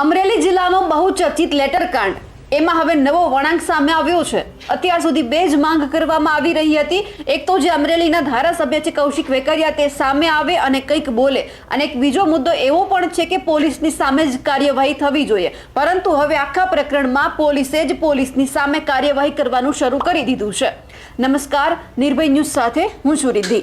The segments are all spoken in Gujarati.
અમરેલી જિલ્લાનો બહુચર્ચિત લેટર કાંડ એમાં હવે નવો વળાંક સામે આવ્યો છે. અત્યાર સુધી બે જ માંગ કરવામાં આવી રહી હતી. એક તો જે અમરેલીના ધારાસભ્ય છે કૌશિક વેકરિયા તે સામે આવે અને કંઈક બોલે. અને એક બીજો મુદ્દો એવો પણ છે કે પોલીસની સામે જ કાર્યવાહી થવી જોઈએ. પરંતુ હવે આખા પ્રકરણમાં પોલીસે જ પોલીસની સામે કાર્યવાહી કરવાનું શરૂ કરી દીધું છે. નમસ્કાર, નિર્ભય ન્યૂઝ સાથે હું છું રિદ્ધિ.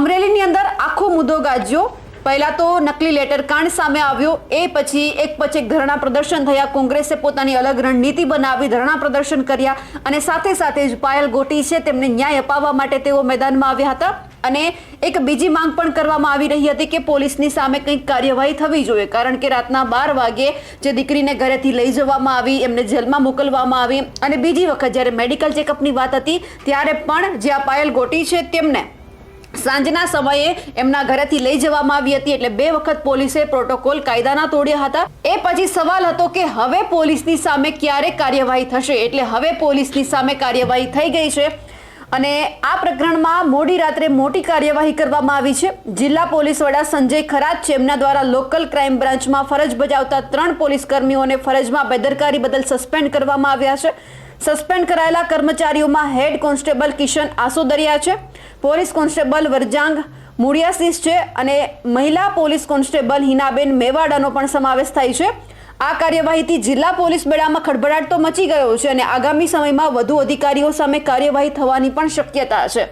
અમરેલીની અંદર આખો મુદ્દો ગાજ્યો. પહેલા તો નકલી લેટર કાંડ સામે આવ્યો, એ પછી એક પછી એક ધરણા પ્રદર્શન થયા. કોંગ્રેસે પોતાની અલગ રણનીતિ બનાવી, ધરણા પ્રદર્શન કર્યા અને સાથે સાથે જ પાયલ ગોટી છે, તેમને ન્યાય અપાવવા માટે તેઓ મેદાનમાં આવ્યા હતા. અને એક બીજી માંગ પણ કરવામાં આવી રહી હતી કે પોલીસની સામે કંઈક કાર્યવાહી થવી જોઈએ, કારણ કે રાતના બાર વાગે જે દીકરીને ઘરેથી લઈ જવામાં આવી, એમને જેલમાં મોકલવામાં આવી. અને બીજી વખત જ્યારે મેડિકલ ચેકઅપની વાત હતી, ત્યારે પણ જે આ પાયલ ગોટી છે, તેમને સાંજના સમયે એમના ઘરેથી લઈ જવામાં આવી હતી એટલે બે વખત પોલીસે પ્રોટોકોલ કાયદાના તોડ્યા હતા. એ પછી સવાલ હતો કે હવે પોલીસની સામે ક્યારે કાર્યવાહી થશે? એટલે હવે પોલીસની સામે કાર્યવાહી થઈ ગઈ છે. અને આ પ્રકરણમાં મોડી રાત્રે મોટી કાર્યવાહી કરવામાં આવી છે. જિલ્લા પોલીસ વડા સંજય છે, એમના દ્વારા લોકલ ક્રાઇમ બ્રાન્ચમાં ફરજ બજાવતા ત્રણ પોલીસ કર્મીઓને ફરજમાં બેદરકારી બદલ સસ્પેન્ડ કરવામાં આવ્યા છે. સસ્પેન્ડ કરાયેલા કર્મચારીઓમાં હેડ કોન્સ્ટેબલ કિશન આસોદરિયા છે, પોલીસ કોન્સ્ટેબલ વરજાંગ મુડિયાસીસ છે અને મહિલા પોલીસ કોન્સ્ટેબલ હિનાબેન મેવાડાનો પણ સમાવેશ થાય છે. આ કાર્યવાહીથી જિલ્લા પોલીસ બેડામાં ખળભળાટ તો મચી ગયો છે અને આગામી સમયમાં વધુ અધિકારીઓ સામે કાર્યવાહી થવાની પણ શક્યતા છે.